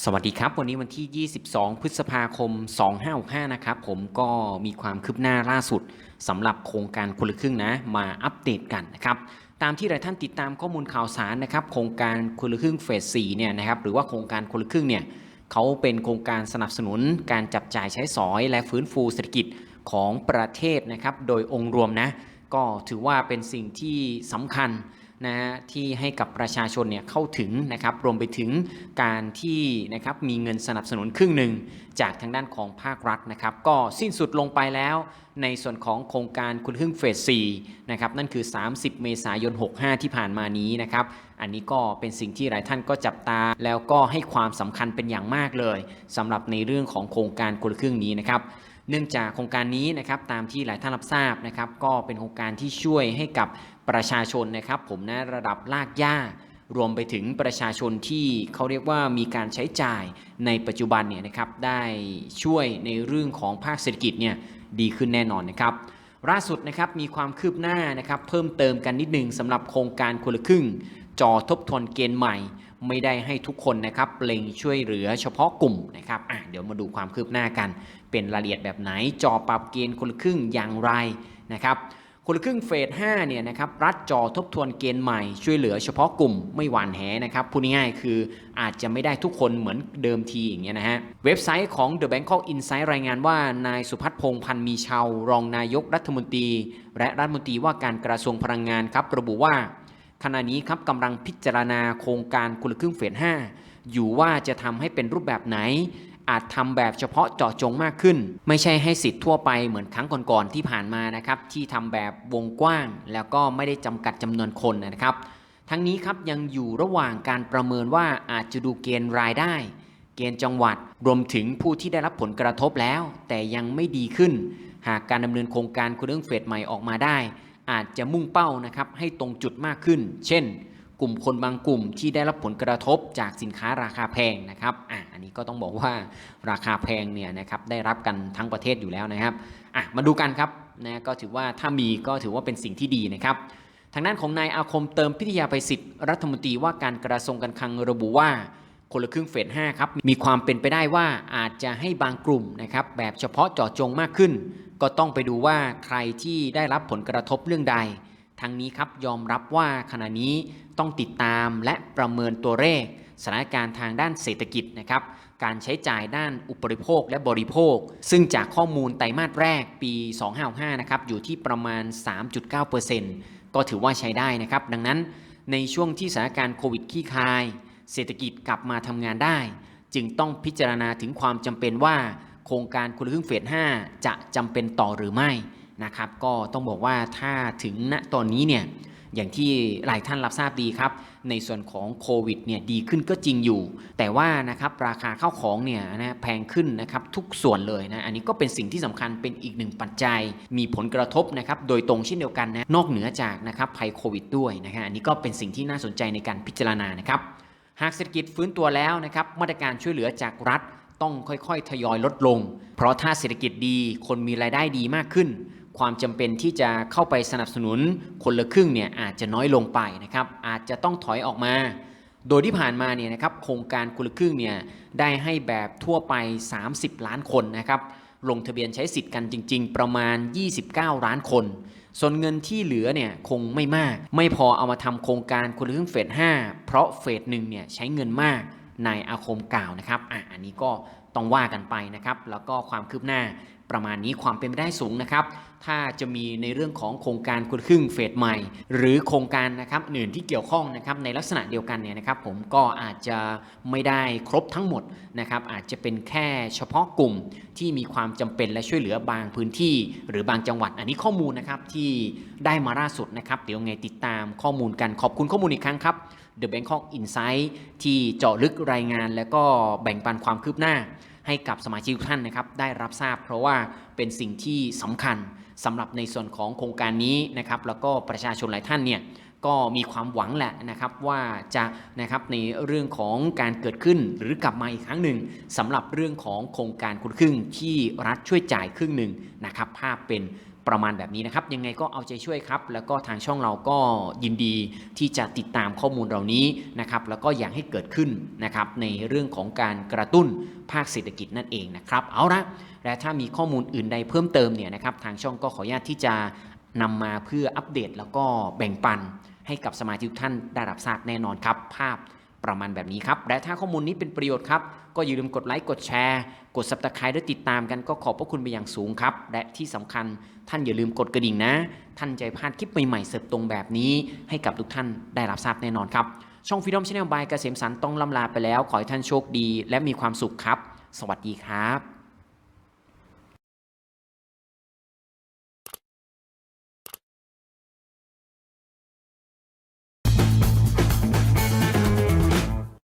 สวัสดีครับ วันนี้วันที่ 22 พฤษภาคม 2565 นะครับ ผมก็มีความคืบหน้าล่าสุดสำหรับโครงการคนละครึ่งนะ มาอัปเดตกันนะครับ ตามที่หลายท่านติดตามข้อมูลข่าวสารนะครับ โครงการคนละครึ่งเฟส 4 เนี่ยนะครับ หรือว่าโครงการคนละครึ่งเนี่ยเขาเป็นโครงการสนับสนุนการจับจ่ายใช้สอยและฟื้นฟูเศรษฐกิจของประเทศนะครับ โดยองค์รวมนะ ก็ถือว่าเป็นสิ่งที่สำคัญ นะฮะที่ให้กับประชาชนเนี่ยเข้าถึงนะครับรวมไปถึงการที่นะครับมีเงินสนับสนุนครึ่งหนึ่งจากทางด้านของภาครัฐนะครับก็สิ้นสุดลงไปแล้วในส่วนของโครงการคุณครึ่งเฟส4นะครับนั่นคือ 30 เมษายน 65 ที่ผ่านมานี้นะครับอันนี้ก็เป็นสิ่งที่หลายท่านก็จับตา แล้วก็ให้ความสำคัญเป็นอย่างมากเลยสำหรับในเรื่องของโครงการคนละครึ่งนี้นะครับ เนื่องจากโครงการนี้นะครับตามที่หลายท่านรับทราบนะครับก็เป็นโครงการที่ช่วยให้กับประชาชนนะครับ ผมนะระดับลากย่ารวมไปถึงประชาชนที่เขาเรียกว่ามีการใช้จ่ายในปัจจุบันเนี่ยนะครับได้ช่วยในเรื่องของภาคเศรษฐกิจเนี่ยดีขึ้นแน่นอนนะครับล่าสุดนะครับมีความคืบหน้านะครับเพิ่มเติมกันนิดหนึงสำหรับโครงการคนละครึ่ง จอทบทวนเกณฑ์ใหม่ ไม่ได้ให้ทุกคนนะครับเล็งช่วยเหลือเฉพาะกลุ่มนะครับอะเดี๋ยวมาดูความคืบหน้ากัน เป็นรายละเอียดแบบไหนจอปรับเกณฑ์คนละครึ่งอย่างไรนะครับคนละครึ่งเฟส5เนี่ยนะครับรัฐจอทบทวนเกณฑ์ใหม่ช่วยเหลือเฉพาะกลุ่มไม่หวานแหนะครับพูดง่ายๆคืออาจจะไม่ได้ทุกคนเหมือนเดิมทีอย่างเงี้ยนะฮะเว็บไซต์ของ The Bangkok Insight รายงานว่านายสุพัฒน์พงพันธ์มีชาวรองนายกรัฐมนตรี และรัฐมนตรีว่าการกระทรวงพลังงานครับระบุว่า ขณะนี้ครับกำลังพิจารณาโครงการคนละครึ่งเฟส5อยู่ว่าจะทำให้เป็นรูปแบบไหน อาจทำแบบเฉพาะเจาะจงมากขึ้น ไม่ใช่ให้สิทธิ์ทั่วไปเหมือนครั้งก่อนๆที่ผ่านมานะครับที่ทำแบบวงกว้าง แล้วก็ไม่ได้จำกัดจำนวนคนนะครับ ทั้งนี้ครับยังอยู่ระหว่างการประเมินว่าอาจจะดูเกณฑ์รายได้ เกณฑ์จังหวัดรวมถึงผู้ที่ได้รับผลกระทบแล้ว แต่ยังไม่ดีขึ้น หากการดำเนินโครงการคุณเรื่องเฟสใหม่ออกมาได้ อาจจะมุ่งเป้านะครับให้ตรงจุดมากขึ้น เช่น กลุ่มคนบางกลุ่มที่ได้รับผลกระทบจากสินค้าราคาแพงนะครับอะอันนี้ก็ต้องบอกว่าราคาแพงเนี่ยนะครับได้รับกันทั้งประเทศอยู่แล้วนะครับอะมาดูกันครับนะก็ถือว่าถ้ามีก็ถือว่าเป็นสิ่งที่ดีนะครับทางด้านของนายอาคมเติมพิทยาภัยศิษย์รัฐมนตรีว่าการกระทรวงการคลังระบุว่าคนละครึ่งเฟส5ครับมีความเป็นไปได้ว่าอาจจะให้บางกลุ่มนะครับแบบเฉพาะเจาะจงมากขึ้น ก็ต้องไปดูว่าใครที่ได้รับผลกระทบเรื่องใด ทั้งนี้ครับยอมรับว่าขณะนี้ต้องติดตามและประเมินตัวเลขสถานการณ์ทางด้านเศรษฐกิจนะครับการใช้จ่ายด้านอุปโภคและบริโภค ซึ่งจากข้อมูลไตรมาสแรกปี 2565นะครับอยู่ที่ประมาณ 3.9%ก็ถือว่าใช้ได้นะครับ ดังนั้นในช่วงที่สถานการณ์โควิดขี้คาย เศรษฐกิจกลับมาทำงานได้ จึงต้องพิจารณาถึงความจำเป็นว่า โครงการคนละครึ่งเฟส5จะจำเป็นต่อหรือไม่นะครับ ก็ต้องบอกว่าถ้าถึงณตอนนี้เนี่ยอย่างที่หลายท่านรับทราบดีครับ ในส่วนของโควิดเนี่ยดีขึ้นก็จริงอยู่ แต่ว่านะครับราคาข้าวของเนี่ยนะแพงขึ้นนะครับทุกส่วนเลยนะอันนี้ก็เป็นสิ่งที่สำคัญเป็นอีกหนึ่งปัจจัย มีผลกระทบนะครับโดยตรงเช่นเดียวกันนะนอกเหนือจากนะครับภัยโควิดด้วยนะฮะอันนี้ก็เป็นสิ่งที่น่าสนใจในการพิจารณานะครับหากเศรษฐกิจฟื้นตัวแล้วนะครับมาตรการช่วยเหลือจากรัฐ ต้องค่อยๆ ทยอยลดลง เพราะถ้าเศรษฐกิจดีคนมีรายได้ดีมากขึ้น ความจำเป็นที่จะเข้าไปสนับสนุนคนละครึ่งเนี่ยอาจจะน้อยลงไปนะครับอาจจะต้องถอยออกมา โดยที่ผ่านมาเนี่ยนะครับโครงการคนละครึ่งเนี่ยได้ให้แบบทั่วไป 30 ล้านคนนะครับลงทะเบียนใช้สิทธิ์กันจริง ๆ ประมาณ 29 ล้านคน ส่วนเงินที่เหลือเนี่ยคงไม่มาก ไม่พอเอามาทำโครงการคนละครึ่งเฟส5เพราะเฟสหนึ่งเนี่ยใช้เงินมาก นายอาคมกล่าวนะครับอะอันนี้ก็ต้องว่ากันไปนะครับ แล้วก็ความคืบหน้า ประมาณนี้ความเป็นไปได้สูงนะครับ ถ้าจะมีในเรื่องของโครงการคนครึ่งเฟสใหม่ หรือโครงการนะครับอื่นที่เกี่ยวข้องนะครับในลักษณะเดียวกันเนี่ยนะครับ ผมก็อาจจะไม่ได้ครบทั้งหมดนะครับอาจจะเป็นแค่เฉพาะกลุ่มที่มีความจำเป็นและช่วยเหลือบางพื้นที่ หรือบางจังหวัดอันนี้ข้อมูลนะครับที่ได้มาล่าสุดนะครับ เดี๋ยวไงติดตามข้อมูลกันขอบคุณข้อมูลอีกครั้งครับ The Bangkok Insight ที่เจาะลึกรายงาน แล้วก็แบ่งปันความคืบหน้า ให้กับสมาชิกทุกท่านนะครับได้รับทราบ เพราะว่าเป็นสิ่งที่สำคัญสำหรับในส่วนของโครงการนี้นะครับแล้วก็ประชาชนหลายท่านเนี่ยก็มีความหวังแหละนะครับว่าจะนะครับในเรื่องของการเกิดขึ้นหรือกลับมาอีกครั้งหนึ่งสำหรับเรื่องของโครงการคนละครึ่งที่รัฐช่วยจ่ายครึ่งหนึ่งนะครับภาพเป็น ประมาณแบบนี้นะครับ ยังไงก็เอาใจช่วยครับ แล้วก็ทางช่องเราก็ยินดีที่จะติดตามข้อมูลเหล่านี้นะครับ แล้วก็อยากให้เกิดขึ้นนะครับในเรื่องของการกระตุ้นภาคเศรษฐกิจนั่นเองนะครับ เอาละและถ้ามีข้อมูลอื่นใดเพิ่มเติมเนี่ยนะครับ ทางช่องก็ขออนุญาตที่จะนำมาเพื่ออัปเดต แล้วก็แบ่งปันให้กับสมาชิกทุกท่านได้รับทราบแน่นอนครับ ภาพ ประมาณแบบนี้ครับ และถ้าข้อมูลนี้เป็นประโยชน์ครับ ก็อย่าลืมกดไลค์กดแชร์ กด subscribe และติดตามกันก็ขอบพระคุณไปอย่างสูงครับ และที่สำคัญท่านอย่าลืมกดกระดิ่งนะ ท่านจะพลาดคลิปใหม่ๆเสิร์ฟตรงแบบนี้ ให้กับทุกท่านได้รับทราบแน่นอนครับช่องฟิดอมชาแนลบายเกษมสันต์ต้องล่ำลาไปแล้ว ขอให้ท่านโชคดี และมีความสุขครับ สวัสดีครับ